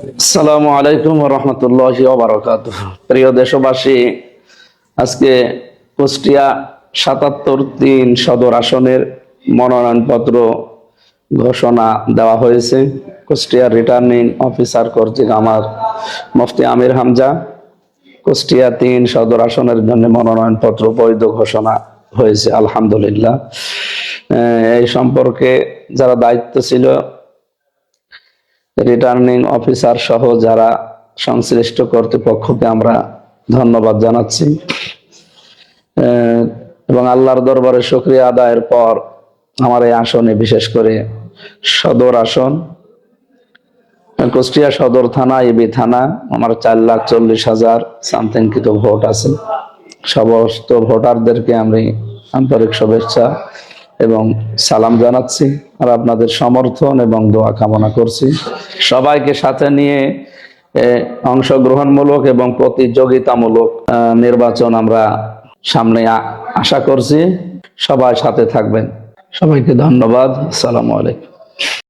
আসসালামু আলাইকুম রহমতুল্লাহ বারকাত প্রিয় দেশবাসী, আজকে কুষ্টিয়া সাতাত্তর তিন সদর আসনের মনোনয়নপত্র ঘোষণা দেওয়া হয়েছে। কুষ্টিয়া রিটার্নিং অফিসার কর্তৃক আমার মুফতি আমির হামজা, কুষ্টিয়া তিন সদর আসনের জন্য মনোনয়নপত্র বৈধ ঘোষণা হয়েছে, আলহামদুলিল্লাহ। এই সম্পর্কে যারা দায়িত্ব ছিল রিটার্নিং অফিসার সহ যারা সংশ্লিষ্ট কর্তৃপক্ষকে আমরা ধন্যবাদ জানাচ্ছি। এবং আল্লাহর দরবারে শুক্রিয়া আদায়ের পর আমার এই আসনে বিশেষ করে সদর আসন, কুষ্টিয়া সদর থানা এবি থানা, আমার চার লাখ চল্লিশ হাজার সামথিং ভোট আছে। সমস্ত ভোটারদেরকে আমি আন্তরিক শুভেচ্ছা এবং সালাম জানাচ্ছি আর আপনাদের সমর্থন এবং দোয়া কামনা করছি। সবাইকে সাথে নিয়ে অংশগ্রহণমূলক এবং প্রতিযোগিতামূলক নির্বাচন আমরা সামনে আশা করছি। সবাই সাথে থাকবেন। সবাইকে ধন্যবাদ। সালামু আলাইকুম।